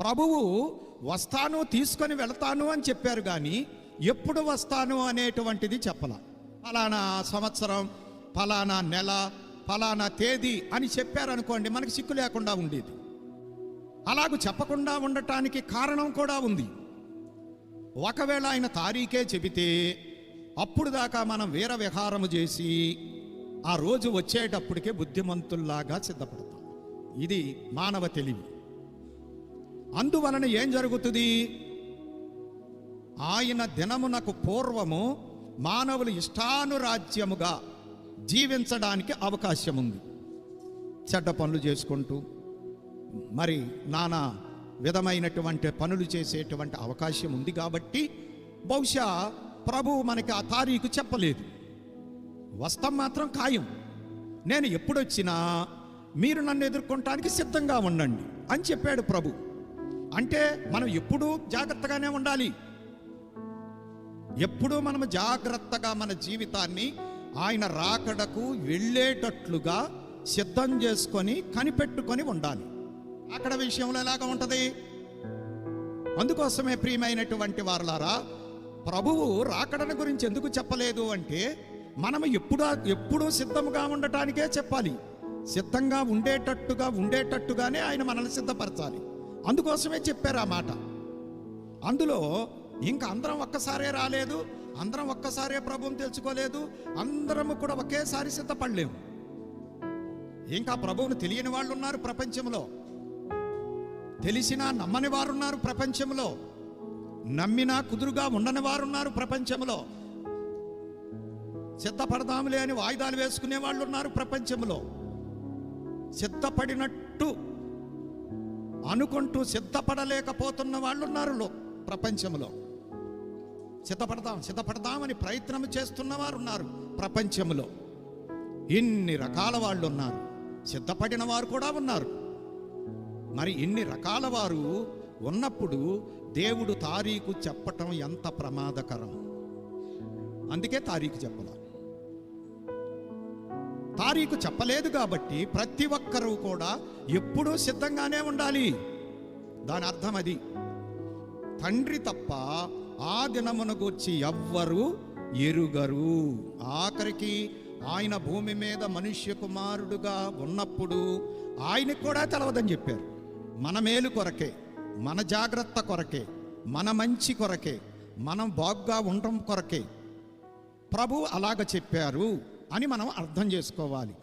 ప్రభువు వస్తాను తీసుకొని వెళతాను అని చెప్పారు కానీ ఎప్పుడు వస్తాను అనేటువంటిది చెప్పల. ఫలానా సంవత్సరం ఫలానా నెల ఫలానా తేదీ అని చెప్పారనుకోండి మనకి సిక్కు లేకుండా ఉండేది. అలాగూ చెప్పకుండా ఉండటానికి కారణం కూడా ఉంది. ఒకవేళ ఆయన తారీఖే చెబితే అప్పుడు దాకా మనం వీర విహారము చేసి ఆ రోజు వచ్చేటప్పటికే బుద్ధిమంతుల్లాగా సిద్ధపడతాం. ఇది మానవ తెలివి. అందువలన ఏం జరుగుతుంది? ఆయన దినమునకు పూర్వము మానవులు ఇష్టానురాజ్యముగా జీవించడానికి అవకాశం ఉంది చెడ్డ పనులు చేసుకుంటూ మరి నానా విధమైనటువంటి పనులు చేసేటువంటి అవకాశం ఉంది కాబట్టి బహుశా ప్రభువు మనకి ఆ తారీఖు చెప్పలేదు. వస్తాం మాత్రం ఖాయం. నేను ఎప్పుడొచ్చినా మీరు నన్ను ఎదుర్కొనటానికి సిద్ధంగా ఉండండి అని చెప్పాడు ప్రభు. అంటే మనం ఎప్పుడూ జాగ్రత్తగానే ఉండాలి. ఎప్పుడూ మనం జాగ్రత్తగా మన జీవితాన్ని ఆయన రాకడకు వెళ్ళేటట్లుగా సిద్ధం చేసుకొని కనిపెట్టుకొని ఉండాలి. అక్కడ విషయంలో ఎలాగ ఉంటుంది? అందుకోసమే ప్రియమైనటువంటి వారులారా ప్రభువు రాకడను గురించి ఎందుకు చెప్పలేదు అంటే మనం ఎప్పుడు ఎప్పుడూ సిద్ధంగా ఉండటానికే చెప్పాలి. సిద్ధంగా ఉండేటట్టుగా ఉండేటట్టుగానే ఆయన మనల్ని సిద్ధపరచాలి. అందుకోసమే చెప్పారు ఆ మాట. అందులో ఇంకా అందరం ఒక్కసారే రాలేదు అందరం ఒక్కసారే ప్రభువుని తెలుసుకోలేదు అందరము కూడా ఒకేసారి సిద్ధపడలేము. ఇంకా ప్రభువును తెలియని వాళ్ళు ఉన్నారు ప్రపంచంలో. తెలిసినా నమ్మని వారున్నారు ప్రపంచంలో. నమ్మినా కుదురుగా ఉండని వారున్నారు ప్రపంచంలో. సిద్ధపడదాములే అని వాయిదాలు వేసుకునే వాళ్ళు ఉన్నారు ప్రపంచంలో. సిద్ధపడినట్టు అనుకుంటూ సిద్ధపడలేకపోతున్న వాళ్ళు ఉన్నారు ప్రపంచంలో. సిద్ధపడదాం సిద్ధపడదామని ప్రయత్నం చేస్తున్న వారు ఉన్నారు ప్రపంచంలో. ఇన్ని రకాల వాళ్ళు ఉన్నారు సిద్ధపడిన వారు కూడా ఉన్నారు. మరి ఇన్ని రకాల వారు ఉన్నప్పుడు దేవుడు తారీఖు చెప్పటం ఎంత ప్రమాదకరం. అందుకే తారీఖు చెప్పాలి. భార్యకు చెప్పలేదు కాబట్టి ప్రతి ఒక్కరూ కూడా ఎప్పుడూ సిద్ధంగానే ఉండాలి. దాని అర్థం అది. తండ్రి తప్ప ఆ దినమున గూర్చి ఎవ్వరు ఎరుగరు. ఆఖరికి ఆయన భూమి మీద మనుష్య కుమారుడుగా ఉన్నప్పుడు ఆయనకు కూడా తెలవదని చెప్పారు. మన మేలు కొరకే మన జాగ్రత్త కొరకే మన మంచి కొరకే మనం బాగుగా ఉండటం కొరకే. ప్రభు అలాగ చెప్పారు. అని మనం అర్థం చేసుకోవాలి.